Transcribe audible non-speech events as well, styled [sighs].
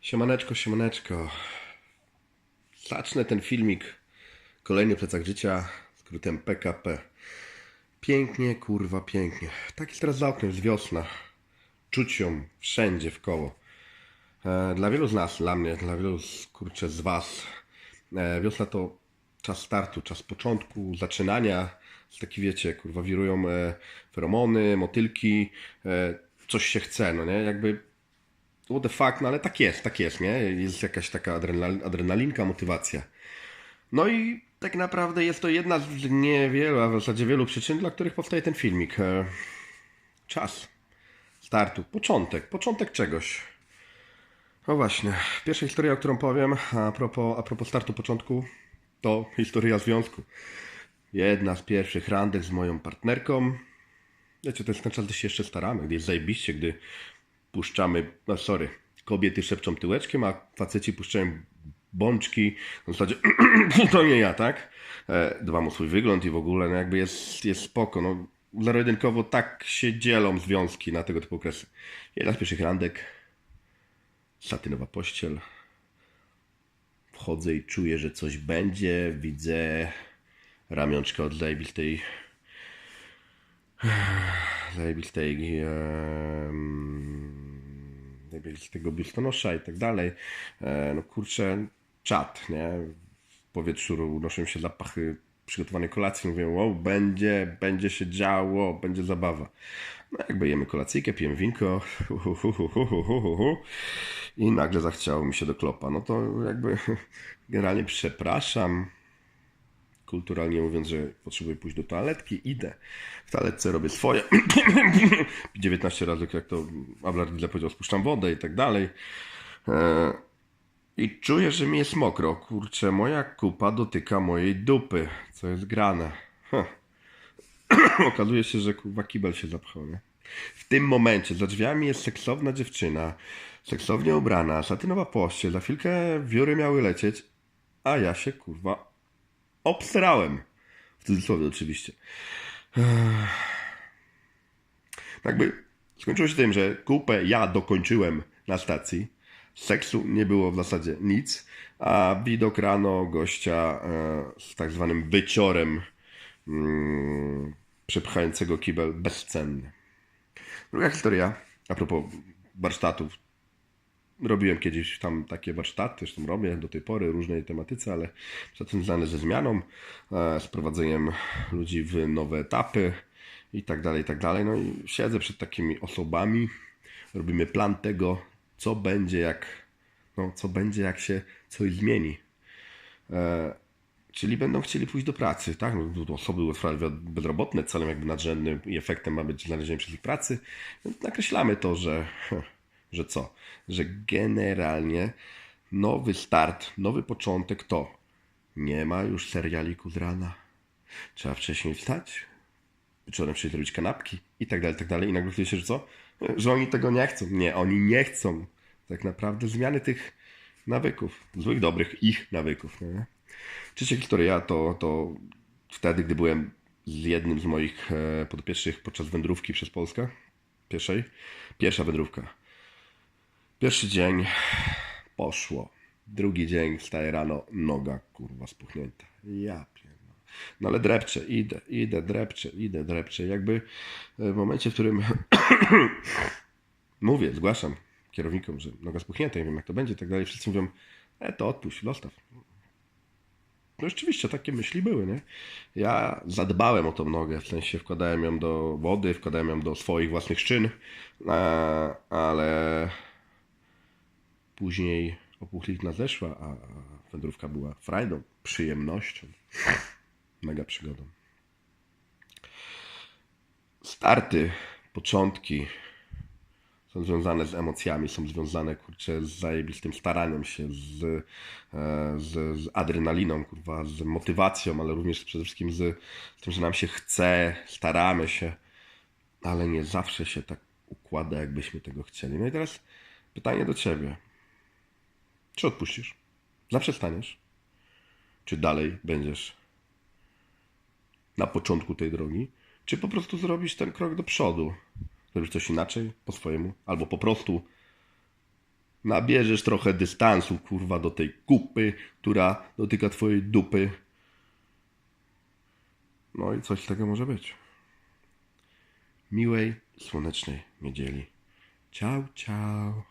Siemaneczko, siemaneczko. Zacznę ten filmik. Kolejny plecak życia, skrótem PKP. Pięknie, kurwa, pięknie. Tak jest teraz za oknem, jest wiosna. Czuć ją wszędzie w koło. E, Dla wielu z nas, dla mnie, dla wielu z, kurczę, z was, e, wiosna to czas startu, czas początku, zaczynania. Taki wiecie, kurwa, wirują e, feromony, motylki, coś się chce, no nie? Jakby what the fuck, no ale tak jest, tak jest, nie? Jest jakaś taka adrenal, adrenalinka, motywacja. No i tak naprawdę jest to jedna z niewielu, a w zasadzie wielu przyczyn, dla których powstaje ten filmik. E, Czas startu, początek, początek czegoś. No właśnie, pierwsza historia, o którą powiem, a propos, a propos startu początku, to historia związku. Jedna z pierwszych randek z moją partnerką. Wiecie, to jest ten czas, gdy się jeszcze staramy, gdy jest zajebiście, gdy puszczamy, no sorry, kobiety szepczą tyłeczkiem, a faceci puszczają bączki, w zasadzie [clears throat] to nie ja, tak? E, dbam o swój wygląd i w ogóle, no jakby jest, jest spoko, no. Zero-jedynkowo tak się dzielą związki na tego typu okresy. Jedna z pierwszych randek, satynowa pościel, wchodzę i czuję, że coś będzie, widzę ramionczka od zajebistej [sighs] zajebistej em, zajebistego biustonosza i tak dalej. E, No kurczę, czad, nie? W powietrzu unoszą się zapachy przygotowanej kolacji. Mówię, wow, będzie, będzie się działo, będzie zabawa. No jakby jemy kolacyjkę, pijemy winko i nagle zachciało mi się do klopa. No to jakby [laughs] generalnie przepraszam, kulturalnie mówiąc, że potrzebuję pójść do toaletki, idę. W toaletce robię swoje. [coughs] 19 razy, jak to Ablar źle powiedział, spuszczam wodę i tak dalej. E, I czuję, że mi jest mokro. Kurczę, moja kupa dotyka mojej dupy. Co jest grane. [coughs] Okazuje się, że kurwa kibel się zapchał, nie? W tym momencie za drzwiami jest seksowna dziewczyna, seksownie ubrana, satynowa pościel, za chwilkę wióry miały lecieć, a ja się kurwa obsrałem. W cudzysłowie oczywiście. Ech. Jakby skończyło się tym, że kupę ja dokończyłem na stacji. Seksu nie było w zasadzie nic, a widok rano gościa e, z tak zwanym wyciorem mm, przepchającego kibel bezcenny. Druga historia, a propos warsztatów. Robiłem kiedyś tam takie warsztaty, zresztą robię do tej pory różnej tematyce, ale poza tym związane ze zmianą, e, z prowadzeniem ludzi w nowe etapy i tak dalej, i tak dalej. No i siedzę przed takimi osobami, robimy plan tego, co będzie jak, no, co będzie jak się coś zmieni. E, Czyli będą chcieli pójść do pracy, tak? No, osoby bezrobotne, celem jakby nadrzędnym i efektem ma być znalezienie przez ich pracy. Nakreślamy to, że, że co? Że generalnie nowy start, nowy początek to nie ma już serialiku z rana. Trzeba wcześniej wstać, wieczorem przyjść kanapki i tak dalej, tak dalej. I nagle okazuje się, że co? Że oni tego nie chcą. Nie, oni nie chcą. Tak naprawdę zmiany tych nawyków, złych, dobrych ich nawyków. Nie? Trzecia historia to, to wtedy, gdy byłem z jednym z moich e, podopiecznych podczas wędrówki przez Polskę. Pierwszej. Pierwsza wędrówka. Pierwszy dzień poszło. Drugi dzień wstaje rano, noga kurwa spuchnięta. Ja pierdolę. No ale drepczę, idę, idę, drepczę, idę, drepczę. Jakby w momencie, w którym [coughs] mówię, zgłaszam kierownikom, że noga spuchnięta, nie wiem jak to będzie i tak dalej, wszyscy mówią, e to odpuść, zostaw. No rzeczywiście takie myśli były, nie? Ja zadbałem o tą nogę, w sensie wkładałem ją do wody, wkładałem ją do swoich własnych szczyn, a- ale później opuchlizna zeszła, a wędrówka była frajdą, przyjemnością, mega przygodą. Starty, początki są związane z emocjami, są związane kurczę, z zajebistym staraniem się, z, e, z, z adrenaliną, kurwa, z motywacją, ale również przede wszystkim z, z tym, że nam się chce, staramy się, ale nie zawsze się tak układa, jakbyśmy tego chcieli. No i teraz pytanie do ciebie. Czy odpuścisz? Zaprzestaniesz? Czy dalej będziesz na początku tej drogi? Czy po prostu zrobisz ten krok do przodu? Zrobisz coś inaczej, po swojemu? Albo po prostu nabierzesz trochę dystansu, kurwa, do tej kupy, która dotyka twojej dupy. No i coś takiego może być. Miłej, słonecznej niedzieli. Ciao, ciao.